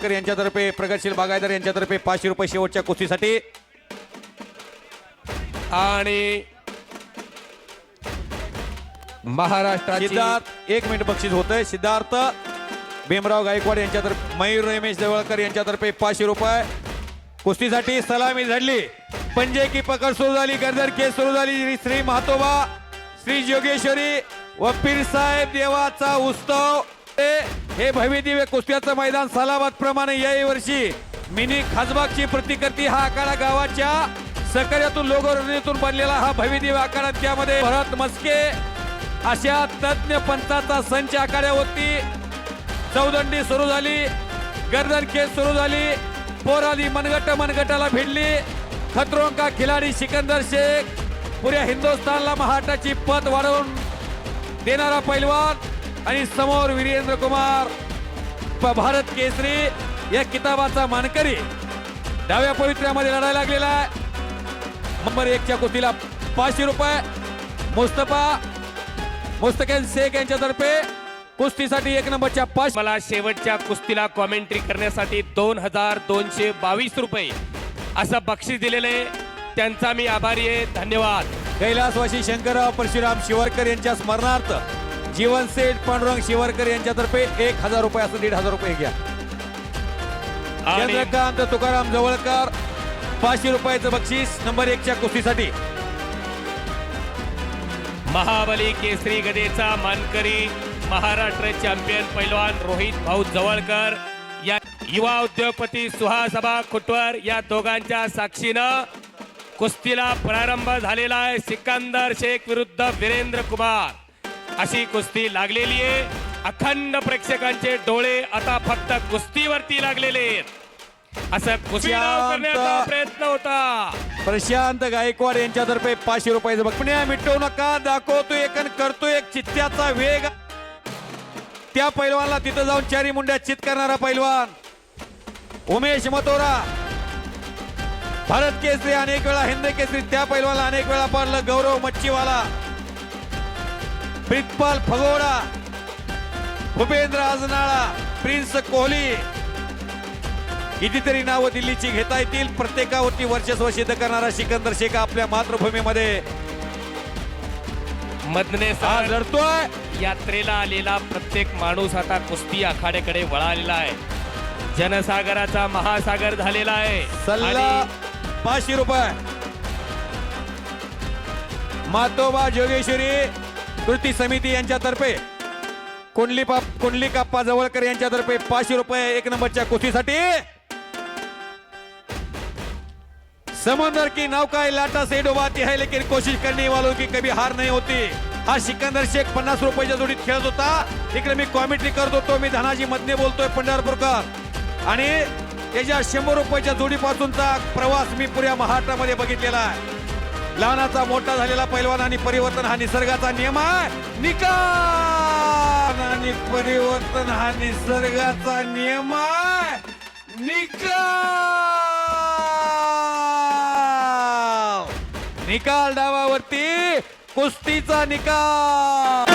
जवळकर यांच्यातर्फे प्रगतशील बागायदार यांच्यातर्फे पाचशे रुपये शेवटच्या कुस्तीसाठी. आणि सिद्धार्थ एक मिनिट बक्षीस होत आहे सिद्धार्थ भीमराव गायकवाड यांच्यातर्फे मयूर रमेश जवळकर यांच्यातर्फे पाचशे रुपये. कुस्तीसाठी सलामी झडली. पंजे की पकड सुरू झाली गर्दर केस सुरू झाली. श्री- महातोबा श्री जोगेश्वरी व पीर साहेब देवाचा उत्सव. हे- हे कुस्त्याचं मैदान सलाबाद प्रमाणे याही वर्षी मिनी खासबागची प्रतिकृती हा आखाडा गावाच्या सहकार्यातून लोगोरणीतून बनलेला हा भव्य आखाडा. त्यामध्ये भरत मस्के अशा तज्ज्ञ पंथाचा संच आखाड्यावरती. चौदंडी सुरू झाली. गर्दन केस सुरू झाली. पोराली मनगट मनगटाला भिडली. खतरों का खिलाडी सिकंदर शेख. पुऱ्या हिंदुस्थानला महाटाची पद वाढवून देणारा पैलवान. आणि समोर वीरेंद्र कुमार भारत केसरी या किताबाचा मानकरी. डाव्या पवित्र्यामध्ये लढायला लागलेला आहे. नंबर एकच्या कुस्तीला पाचशे रुपये. मुस्तफा मुस्तकेन शेख यांच्यातर्फे कुस्तीसाठी एक नंबरच्या पाच मला शेवटच्या कुस्तीला कॉमेंट्री करण्यासाठी दोन हजार दोनशे बावीस रुपये. असं बक्षीस दिलेले त्यांचा मी आभारी आहे. धन्यवाद. कैलासवासी शंकरराव परशुराम शिवरकर यांच्या स्मरणार्थ जीवन सेठ पांडुरंग शिवरकर यांच्यातर्फे एक हजार रुपये असं दीड हजार रुपये घ्या. चंद्रकांत तुकाराम जवळकर पाचशे रुपयाचं बक्षीस नंबर एकच्या कुस्तीसाठी. महाबली केसरी गदेचा मानकरी महाराष्ट्र चॅम्पियन पैलवान रोहित भाऊ जवळकर या युवा उद्योगपती सुहासभा खुटवर या दोघांच्या साक्षीनं कुस्तीला प्रारंभ झालेला आहे. सिकंदर शेख विरुद्ध वीरेंद्र कुमार. अशी कुस्ती लागलेली आहे. अखंड प्रेक्षकांचे डोळे आता फक्त कुस्तीवरती लागलेले आहेत. असं कुस्ती. करण्याचा प्रयत्न होता. प्रशांत गायकवाड यांच्यातर्फे पाचशे रुपयाचं पुण्या मिटवू नका दाखवतो एक आणि करतो एक. चित्त्याचा वेग. त्या पैलवानला तिथं जाऊन चारी मुंड्या चित करणारा पैलवान. उमेश मतोरा भारत केसरी अनेक वेळा हिंद केसरी त्या पैलवानला अनेक वेळा पाडलं गौरव मच्छीवाला. प्रितपाल फगोडा भूपेंद्र आजनाळा प्रिन्स कोहली कितीतरी नावं दिल्लीची घेता येतील. प्रत्येकावरती वर्चस्व सिद्ध करणारा सिकंदर शेख आपल्या मातृभूमीमध्ये. आज लढतोय. यात्रेला आलेला प्रत्येक माणूस आता कुस्ती आखाड्याकडे वळालेला आहे. जनसागराचा महासागर झालेला आहे. सल्ला पाचशे रुपये. मातोबा जोगेश्वरी. कृती समिती यांच्यातर्फे कुंडली बाप कुंडली काप्पा जवळकर यांच्यातर्फे पाचशे रुपये एक नंबरच्या कुस्तीसाठी. समंदर की नौका लाटा से डुबाती है लेकिन कोशिश करने वालों की कभी हार नहीं होती. हा सिकंदर शेख पन्नास रुपयाच्या जोडीत खेळत होता. इकडे मी कॉमेंट्री करत होतो. मी धनाजी मधने बोलतोय पंढरपूरकर. आणि त्याच्या शंभर रुपयाच्या जोडीपासूनचा प्रवास मी पुऱ्या महाराष्ट्रामध्ये बघितलेला आहे. लहानाचा मोठा झालेला पैलवान आणि परिवर्तन हा निसर्गाचा नियम आहे. निकाल आणि परिवर्तन हा निसर्गाचा नियम आहे. निकाल. निकाल डावावरती कुस्तीचा निकाल.